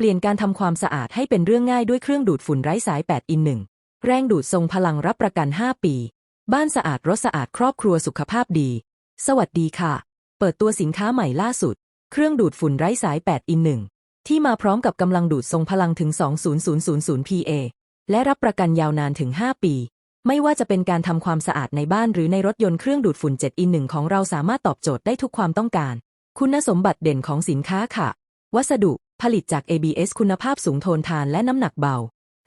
เปลี่ยนการทำความสะอาดให้เป็นเรื่องง่ายด้วยเครื่องดูดฝุ่นไร้สาย 8 อิน1แรงดูดทรงพลังรับประกัน 5 ปี บ้านสะอาดรถสะอาดครอบครัวสุขภาพดี สวัสดีค่ะ เปิดตัวสินค้าใหม่ล่าสุด เครื่องดูดฝุ่นไร้สาย 8 อิน1ที่มาพร้อมกับกำลังดูดทรงพลังถึง 20000 PA และรับประกันยาวนานถึง 5 ปี ไม่ว่าจะเป็นการทำความสะอาดในบ้านหรือในรถยนต์เครื่องดูดฝุ่น 7 อิน1ของเราสามารถตอบโจทย์ได้ทุกความต้องการ คุณสมบัติเด่นของสินค้าค่ะ วัสดุ ผลิตจาก ABS คุณภาพสูงทนทานและน้ำหนักเบา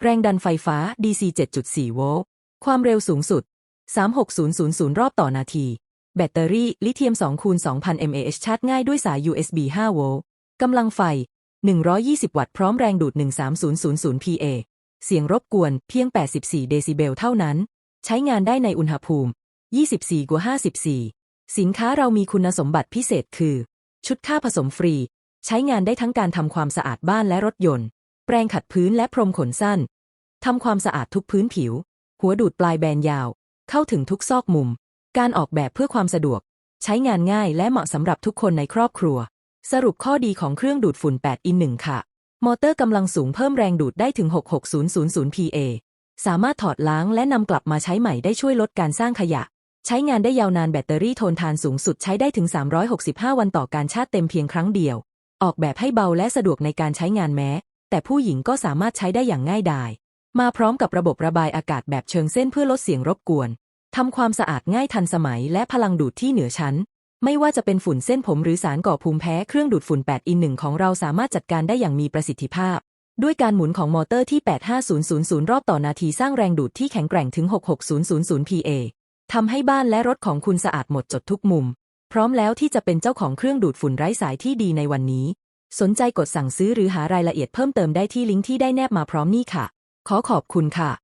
แรงดันไฟฟ้า DC 7.4 โวลต์ ความเร็วสูงสุด 36000 รอบต่อนาที แบตเตอรี่ลิเธียม2คูณ2,000 mAh ชาร์จง่ายด้วยสาย USB 5 โวลต์กำลังไฟ 120 วัตต์พร้อมแรงดูด 13000 PA เสียงรบกวนเพียง 84 เดซิเบลเท่านั้น ใช้งานได้ในอุณหภูมิ 24กว่า54 สินค้าเรามีคุณสมบัติพิเศษคือ ชุดค่าผสมฟรี ใช้งานได้ทั้งการทำความสะอาดบ้านและรถยนต์ แปรงขัดพื้นและพรมขนสั้น ทำความสะอาดทุกพื้นผิว หัวดูดปลายแบนยาว เข้าถึงทุกซอกมุม การออกแบบเพื่อความสะดวก ใช้งานง่ายและเหมาะสำหรับทุกคนในครอบครัว สรุปข้อดีของเครื่องดูดฝุ่น8อิน1ค่ะ มอเตอร์กำลังสูงเพิ่มแรงดูดได้ถึง 66000 PA สามารถถอดล้างและนำกลับมาใช้ใหม่ได้ช่วยลดการสร้างขยะ ใช้งานได้ยาวนานแบตเตอรี่ทนทานสูงสุดใช้ได้ถึง 365 วันต่อการชาร์จเต็มเพียงครั้งเดียว ออกแบบให้เบาและสะดวกในการใช้งานแม้ แต่ผู้หญิงก็สามารถใช้ได้อย่างง่ายดาย มาพร้อมกับระบบระบายอากาศแบบเชิงเส้นเพื่อลดเสียงรบกวนทำความสะอาดง่ายทันสมัยและพลังดูดที่เหนือชั้น ไม่ว่าจะเป็นฝุ่นเส้นผมหรือสารก่อภูมิแพ้เครื่องดูดฝุ่น 8 อิน1ของเราสามารถจัดการได้อย่างมีประสิทธิภาพ ด้วยการหมุนของมอเตอร์ที่ 85000 รอบต่อนาทีสร้างแรงดูดที่แข็งแกร่งถึง 66000 PA ทำให้บ้านและรถของคุณสะอาดหมดจดทุกมุม พร้อมแล้วที่จะเป็นเจ้าของเครื่องดูดฝุ่นไร้สายที่ดีในวันนี้ สนใจกดสั่งซื้อหรือหารายละเอียดเพิ่มเติมได้ที่ลิงก์ที่ได้แนบมาพร้อมนี่ค่ะ ขอขอบคุณค่ะ